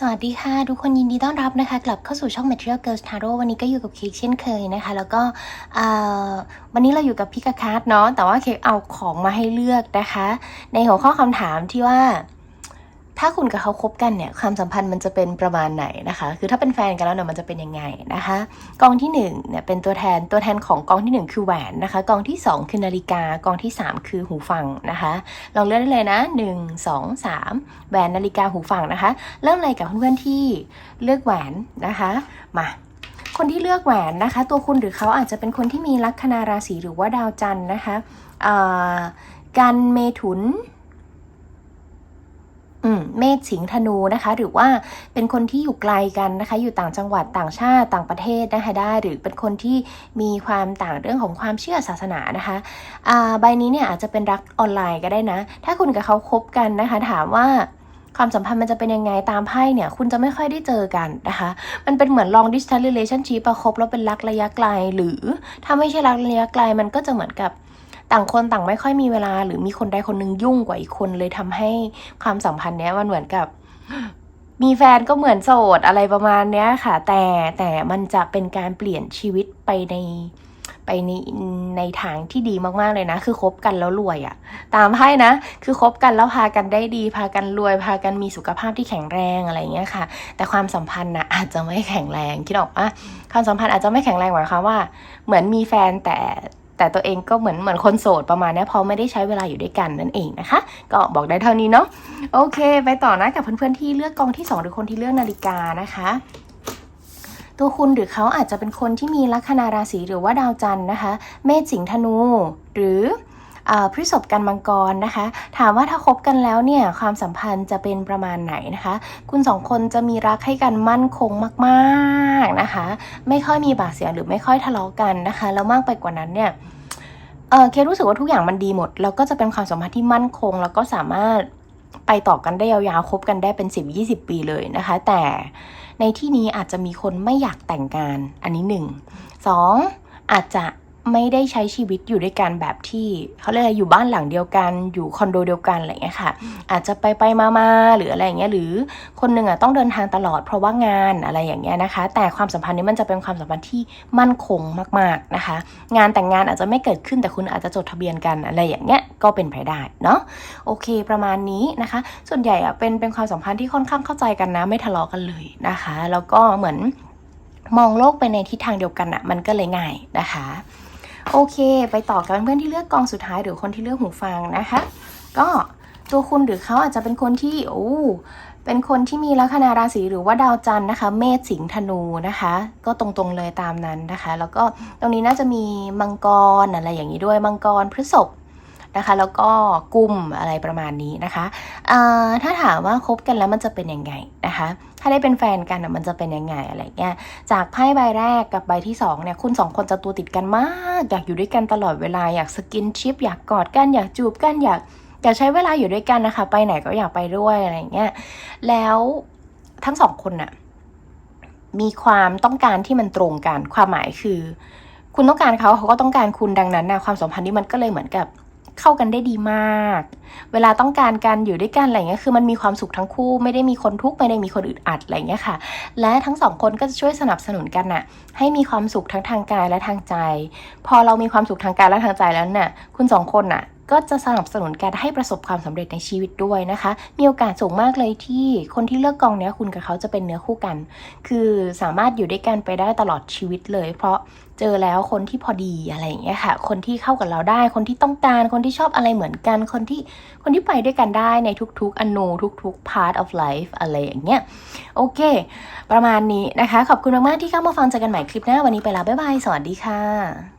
สวัสดีค่ะ ทุกคนยินดีต้อนรับนะคะ กลับเข้าสู่ช่อง Material Girls Tarot วันนี้ก็อยู่กับเค้กเช่นเคยนะคะ แล้วก็วันนี้เราอยู่กับพิกาคาร์ดเนาะแต่ว่าเค้กเอาของมาให้เลือกนะคะ ในหัวข้อคำถามที่ว่า ถ้าคุณกับเขาคบกันเนี่ยความสัมพันธ์มันจะเป็นประมาณไหนนะคะ คือถ้าเป็นแฟนกันแล้วเนี่ยมันจะเป็นยังไงนะคะ กองที่หนึ่งเนี่ยเป็นตัวแทนตัวแทนของกองที่หนึ่งคือแหวนนะคะ กองที่สองคือนาฬิกากองที่สามคือหูฟังนะคะลองเลือกได้เลยนะหนึ่งสองสามแหวนนาฬิกาหูฟังนะคะ เริ่มเลยกับเพื่อนๆที่เลือกแหวนนะคะมาคนที่เลือกแหวนนะคะ ตัวคุณหรือเขาอาจจะเป็นคนที่มีลัคนาราศีหรือว่าดาวจันทร์นะคะอ่ากันเมถุน เมษสิงธนูนะคะ หรือว่าเป็นคนที่อยู่ไกลกันนะคะ อยู่ต่างจังหวัดต่างชาติต่างประเทศนะคะได้ หรือเป็นคนที่มีความต่างเรื่องของความเชื่อศาสนานะคะอ่าใบนี้เนี่ยอาจจะเป็นรักออนไลน์ก็ได้นะ ถ้าคุณกับเขาคบกันนะคะ ถามว่าความสัมพันธ์มันจะเป็นยังไงตามไพ่เนี่ย คุณจะไม่ค่อยได้เจอกันนะคะ มันเป็นเหมือน long distance relationship ประคบแล้วเป็นรักระยะไกล หรือถ้าไม่ใช่รักระยะไกลมันก็จะเหมือนกับ ต่างคนต่างไม่ค่อยมีเวลา หรือมีคนใดคนหนึ่งยุ่งกว่าอีกคนเลยทำให้ความสัมพันธ์เนี้ยมันเหมือนกับมีแฟนก็เหมือนโสดอะไรประมาณเนี้ยค่ะ แต่แต่มันจะเป็นการเปลี่ยนชีวิตไปในไปในในทางที่ดีมากๆเลยนะ คือคบกันแล้วรวยอะตามไพ่นะ คือคบกันแล้วพากันได้ดี พากันรวย พากันมีสุขภาพที่แข็งแรงอะไรเงี้ยค่ะ แต่ความสัมพันธ์นะอาจจะไม่แข็งแรงคิดออกปะความสัมพันธ์อาจจะไม่แข็งแรงหมายความว่า เหมือนมีแฟนแต่ แต่ตัวเองก็เหมือนเหมือนคนโสดประมาณนี้เพราะไม่ได้ใช้เวลาอยู่ด้วยกันนั่นเองนะคะ ก็บอกได้เท่านี้เนาะโอเค ไปต่อนะกับเพื่อนๆที่เลือกกองที่ 2 หรือคนที่เลือกนาฬิกานะคะตัวคุณหรือเขาอาจจะเป็นคนที่มีลัคนาราศีหรือว่าดาวจันทร์นะคะ เมษสิงห์ธนู หรือ พฤษภกันมังกรนะคะ ถามว่าถ้าคบกันแล้วเนี่ยความสัมพันธ์จะเป็นประมาณไหนนะคะ คุณสองคนจะมีรักให้กันมั่นคงมากๆนะคะ ไม่ค่อยมีบาดเสียงหรือไม่ค่อยทะเลาะกันนะคะแล้วมากไปกว่านั้นเนี่ยเออเครู้สึกว่าทุกอย่างมันดีหมด แล้วก็จะเป็นความสัมพันธ์ที่มั่นคง แล้วก็สามารถไปต่อกันได้ยาวๆคบกันได้เป็น10 20 ปีเลยนะคะ แต่ในที่นี้อาจจะมีคนไม่อยากแต่งงานอันนี้หนึ่งสองอาจจะ ไม่ได้ใช้ชีวิตอยู่ด้วยกันแบบที่เขาเรียกอะไรอยู่บ้านหลังเดียวกัน อยู่คอนโดเดียวกันอะไรอย่างเงี้ยค่ะ อาจจะไปไปมามาหรืออะไรอย่างเงี้ยหรือคนหนึ่งอะต้องเดินทางตลอดเพราะว่างานอะไรอย่างเงี้ยนะคะ แต่ความสัมพันธ์นี้มันจะเป็นความสัมพันธ์ที่มั่นคงมากๆนะคะ งานแต่งงานอาจจะไม่เกิดขึ้นแต่คุณอาจจะจดทะเบียนกันอะไรอย่างเงี้ยก็เป็นไปได้เนาะโอเคประมาณนี้นะคะ ส่วนใหญ่อะเป็นเป็นความสัมพันธ์ที่ค่อนข้างเข้าใจกันนะ ไม่ทะเลาะกันเลยนะคะ แล้วก็เหมือนมองโลกไปในทิศทางเดียวกันอะมันก็เลยง่ายนะคะ โอเค ไปต่อกันเพื่อนที่เลือกกองสุดท้ายหรือคนที่เลือกหูฟังนะคะ ก็ตัวคุณหรือเขาอาจจะเป็นคนที่โอ้เป็นคนที่มีลัคนาราศีหรือว่าดาวจันทร์นะคะ เมษสิงห์ธนูนะคะ ก็ตรงๆเลยตามนั้นนะคะ แล้วก็ตรงนี้น่าจะมีมังกรอะไรอย่างนี้ด้วยมังกรพฤษภ นะคะ แล้วก็กุมอะไรประมาณนี้นะคะถ้าถามว่าคบกันแล้วมันจะเป็นยังไงนะคะ ถ้าได้เป็นแฟนกันมันจะเป็นยังไงอะไรเงี้ยจากไพ่ใบแรกกับใบที่สองเนี่ยคุณสองคนจะตัวติดกันมาก อยากอยู่ด้วยกันตลอดเวลาอยากสกินชิป อยากกอดกันอยากจูบกันอยากอยากใช้เวลาอยู่ด้วยกันนะคะ ไปไหนก็อยากไปด้วยอะไรเงี้ยแล้วทั้งสองคนน่ะมีความต้องการที่มันตรงกัน ความหมายคือ คุณต้องการเขาเขาก็ต้องการคุณดังนั้นนะความสัมพันธ์นี้มันก็เลยเหมือนกับ เข้ากันได้ดีมาก เวลาต้องการการอยู่ด้วยกันอะไรเงี้ยคือมันมีความสุขทั้งคู่ไม่ได้มีคนทุกข์ไม่ได้มีคนอึดอัดอะไรเงี้ยค่ะ และทั้งสองคนก็จะช่วยสนับสนุนกันน่ะ ให้มีความสุขทั้งทางกายและทางใจ พอเรามีความสุขทางกายและทางใจแล้วเนี่ยคุณสองคนน่ะ ก็จะสนับสนุนกันให้ประสบความสำเร็จในชีวิตด้วยนะคะ มีโอกาสสูงมากเลยที่คนที่เลือกกองเนี้ยคุณกับเขาจะเป็นเนื้อคู่กัน คือสามารถอยู่ด้วยกันไปได้ตลอดชีวิตเลย เพราะเจอแล้วคนที่พอดีอะไรอย่างเงี้ยค่ะ คนที่เข้ากับเราได้ คนที่ต้องการ คนที่ชอบอะไรเหมือนกัน คนที่คนที่ไปด้วยกันได้ในทุกๆอนูทุกๆ part of life อะไรอย่างเงี้ย โอเค ประมาณนี้นะคะ ขอบคุณมากๆที่เข้ามาฟังเจอกันใหม่คลิปหน้าวันนี้ไปแล้วบ๊ายบาย สวัสดีค่ะ